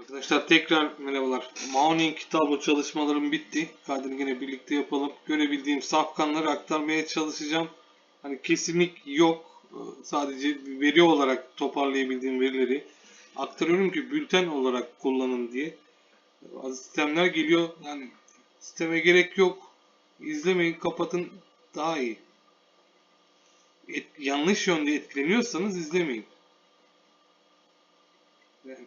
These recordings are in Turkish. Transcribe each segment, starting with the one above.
Arkadaşlar tekrar merhabalar. Mounting tablo çalışmalarım bitti. Hadi yine birlikte yapalım. Görebildiğim safkanları aktarmaya çalışacağım. Hani kesinlik yok. Ee, Sadece veri olarak toparlayabildiğim verileri aktarıyorum ki bülten olarak kullanın diye. Bazı sistemler geliyor. Yani sisteme gerek yok. İzlemeyin, kapatın daha iyi. Et- yanlış yönde etkileniyorsanız izlemeyin. Yani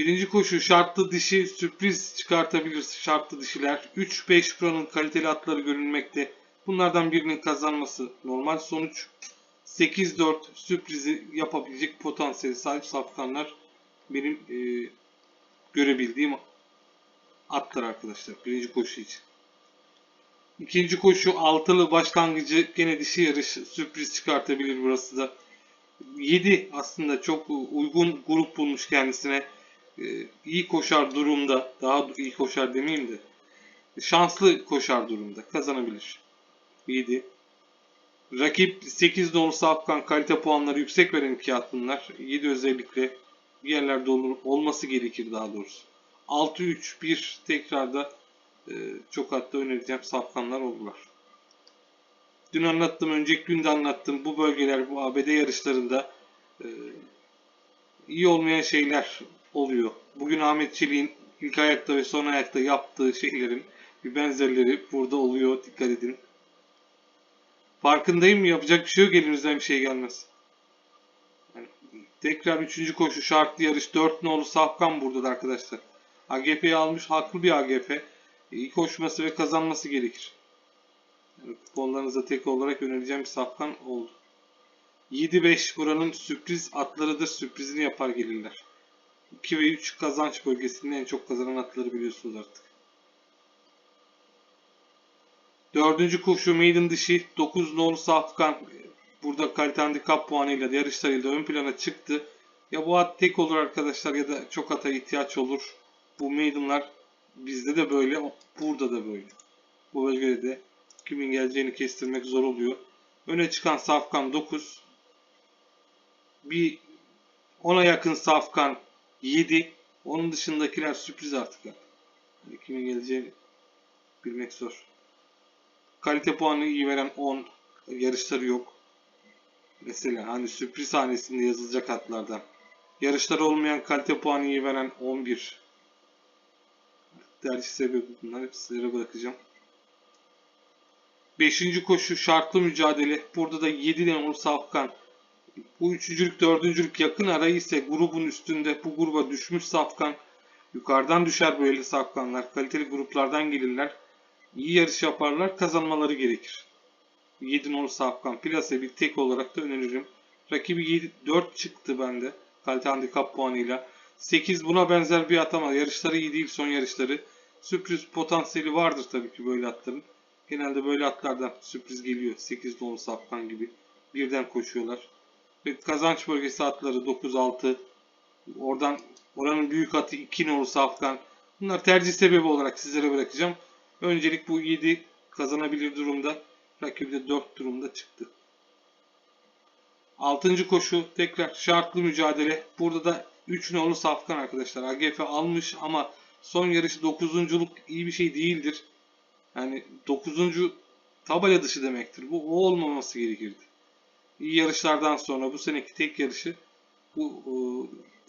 Birinci koşu şartlı dişi sürpriz çıkartabilir şartlı dişiler. 3-5 kuranın kaliteli atları görünmekte. Bunlardan birinin kazanması normal sonuç. 8-4 sürprizi yapabilecek potansiyeli sahip safkanlar benim e, görebildiğim atlar arkadaşlar. Birinci koşu için. İkinci koşu altılı başlangıcı gene dişi yarış sürpriz çıkartabilir burası da. 7 aslında çok uygun grup bulmuş kendisine iyi koşar durumda, daha iyi koşar demeyeyim de şanslı koşar durumda kazanabilir. 7. Rakip 8 dolu Afgan kalite puanları yüksek veren iki bunlar. 7 özellikle bir yerlerde olur, olması gerekir daha doğrusu. 6-3-1 tekrarda e, çok hatta önereceğim safkanlar oldular. Dün anlattım, önceki gün de anlattım. Bu bölgeler bu ABD yarışlarında e, iyi olmayan şeyler oluyor. Bugün Ahmet Çelik'in ilk ayakta ve son ayakta yaptığı şeylerin bir benzerleri burada oluyor. Dikkat edin. Farkındayım yapacak bir şey yok elimizden bir şey gelmez. Yani tekrar üçüncü koşu şartlı yarış 4 nolu Safkan burada da arkadaşlar. AGP'yi almış haklı bir AGP. İyi koşması ve kazanması gerekir. Yani kuponlarınıza tek olarak önereceğim bir Safkan oldu. 7-5 buranın sürpriz atlarıdır. Sürprizini yapar gelirler. 2 ve 3 kazanç bölgesinde en çok kazanan atları biliyorsunuz artık. Dördüncü koşu maiden dışı 9 nolu Safkan burada kalite handikap puanıyla yarışlarıyla ön plana çıktı. Ya bu at tek olur arkadaşlar ya da çok ata ihtiyaç olur. Bu maidenlar bizde de böyle, burada da böyle. Bu bölgede de kimin geleceğini kestirmek zor oluyor. Öne çıkan Safkan 9. Bir ona yakın Safkan 7. Onun dışındakiler sürpriz artık. Yani. Kimin geleceğini bilmek zor. Kalite puanı iyi veren 10. Yarışları yok. Mesela hani sürpriz hanesinde yazılacak atlardan. Yarışları olmayan kalite puanı iyi veren 11. Tercih sebebi bunlar. Hepsi sizlere bırakacağım. Beşinci koşu şartlı mücadele. Burada da 7 numaralı Safkan. Bu üçüncülük, dördüncülük yakın arayı ise grubun üstünde bu gruba düşmüş Safkan. Yukarıdan düşer böyle Safkanlar. Kaliteli gruplardan gelirler. İyi yarış yaparlar. Kazanmaları gerekir. 7 numaralı Safkan. Plase bir tek olarak da öneririm. Rakibi 7, 4 çıktı bende. Kalite handikap puanıyla. 8 buna benzer bir at ama yarışları iyi değil son yarışları. Sürpriz potansiyeli vardır tabii ki böyle atların. Genelde böyle atlardan sürpriz geliyor. 8 dolu safkan gibi. Birden koşuyorlar. Ve kazanç bölgesi atları 9-6. Oradan oranın büyük atı 2 nolu safkan. Bunlar tercih sebebi olarak sizlere bırakacağım. Öncelik bu 7 kazanabilir durumda. Rakibi de 4 durumda çıktı. 6. koşu tekrar şartlı mücadele. Burada da 3 nolu safkan arkadaşlar. AGF almış ama son yarışı 9'unculuk iyi bir şey değildir. Yani 9. tabela dışı demektir. Bu o olmaması gerekirdi. Yarışlardan sonra bu seneki tek yarışı bu e,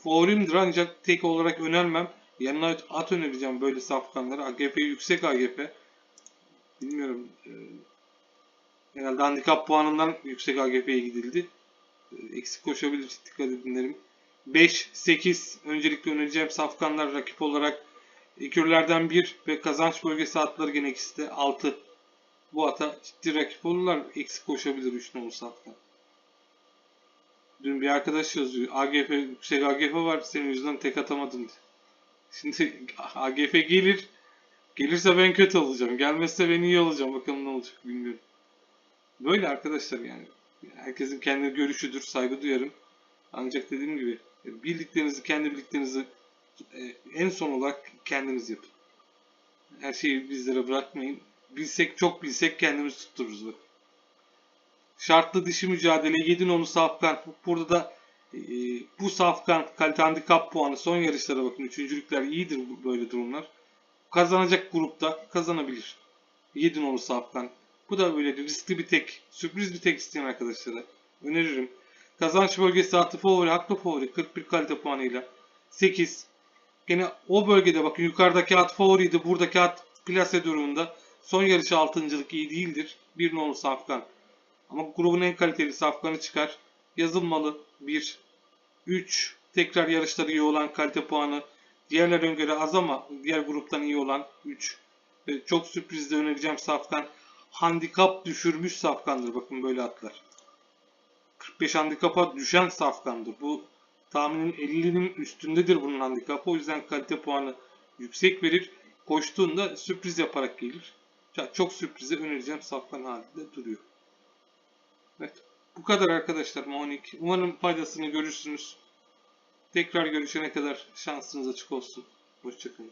favorimdir ancak tek olarak önermem. Yanına at önereceğim böyle safkanlara. AGP yüksek AGP. Bilmiyorum. E, herhalde handikap puanından yüksek AGP'ye gidildi. E, eksik koşabilir. Dikkat edin derim. 5, 8 öncelikle önereceğim safkanlar rakip olarak Ekürlerden 1 ve kazanç bölgesi atları gene ikisi de 6. Bu ata ciddi rakip olurlar. Eksik koşabilir 3 nolu safkan. Dün bir arkadaş yazıyor. AGF, yüksek AGF var. Senin yüzünden tek atamadım diye. Şimdi AGF gelir. Gelirse ben kötü olacağım. Gelmezse ben iyi olacağım. Bakalım ne olacak bilmiyorum. Böyle arkadaşlar yani. Herkesin kendi görüşüdür. Saygı duyarım. Ancak dediğim gibi bildiklerinizi, kendi bildiklerinizi e, en son olarak kendiniz yapın. Her şeyi bizlere bırakmayın. Bilsek çok bilsek kendimiz tuttururuz. Bak. Şartlı dişi mücadele 7 nolu Safkan. Burada da Ee, bu safkan kalite handikap puanı son yarışlara bakın. Üçüncülükler iyidir böyle durumlar. Kazanacak grupta kazanabilir. 7 nolu safkan. Bu da böyle riskli bir tek, sürpriz bir tek isteyen arkadaşlara öneririm. Kazanç bölgesi atı favori, haklı favori 41 kalite puanıyla. 8. Gene o bölgede bakın yukarıdaki at favoriydi. Buradaki at plase durumunda. Son yarışı altıncılık iyi değildir. Bir nolu safkan. Ama grubun en kaliteli safkanı çıkar. Yazılmalı 1. 3. Tekrar yarışları iyi olan kalite puanı. Diğerlerine göre az ama diğer gruptan iyi olan 3. Ve çok sürprizde önereceğim safkan. Handikap düşürmüş safkandır. Bakın böyle atlar. 45 handikapa düşen safkandır. Bu tahminin 50'nin üstündedir bunun handikapı. O yüzden kalite puanı yüksek verir. Koştuğunda sürpriz yaparak gelir. Çok sürprize önereceğim safkan halinde duruyor. Evet. Bu kadar arkadaşlar Monik. Umarım faydasını görürsünüz. Tekrar görüşene kadar şansınız açık olsun. Hoşçakalın.